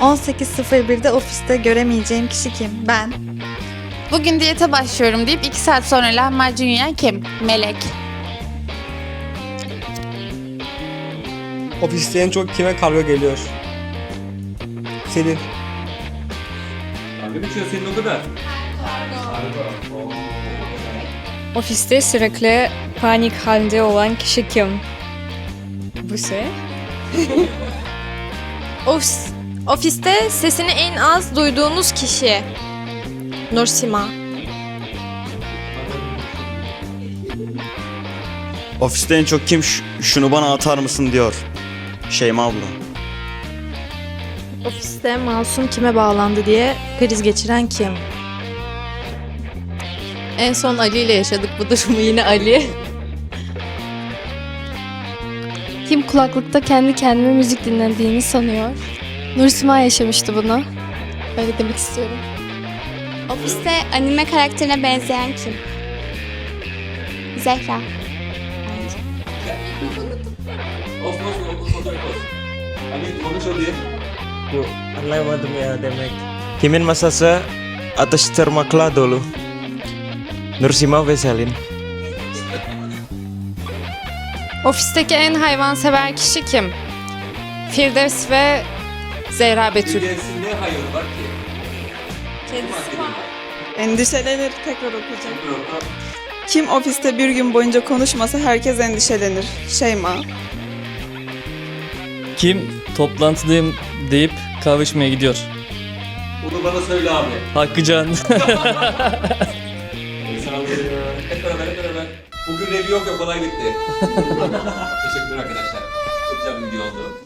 18.01'de ofiste göremeyeceğim kişi kim? Ben. Bugün diyete başlıyorum deyip 2 saat sonra lahmacun yiyen kim? Melek. Ofiste en çok kime kargo geliyor? Selin. Dalga geçiyor senin o kadar. Ofiste sürekli panik halinde olan kişi kim? Buse. Ofis, ofiste sesini en az duyduğunuz kişi. Nursima. Ofiste en çok kim "Ş- şunu bana atar mısın diyor. Şeyma abla. Ofiste Masum kime bağlandı diye kriz geçiren kim? En son Ali ile yaşadık bu durumu yine Ali. Kim kulaklıkta kendi kendime müzik dinlediğini sanıyor. Nursima yaşamıştı bunu. Öyle demek istiyorum. Ofiste anime karakterine benzeyen kim? Zehra. Bence. Olsun olsun olsun olsun. Hani konuş hadi. Bu anlayamadım ya demek. Kimin masası atıştırmakla dolu. Nursima ve Selin. Ofisteki en hayvansever kişi kim? Firdevs ve Zehra Betül. Ne hayır var ki? Kendisi var. Endişelenir. Tekrar okuyacağım. Kim ofiste bir gün boyunca konuşmasa herkes endişelenir. Şeyma. Kim toplantıdayım deyip kahve içmeye gidiyor? Onu bana söyle abi. Hakkıcan. Hep beraber hep beraber. Bugün review yok ya kolay bitti. Teşekkürler arkadaşlar. Çok güzel bir video oldu.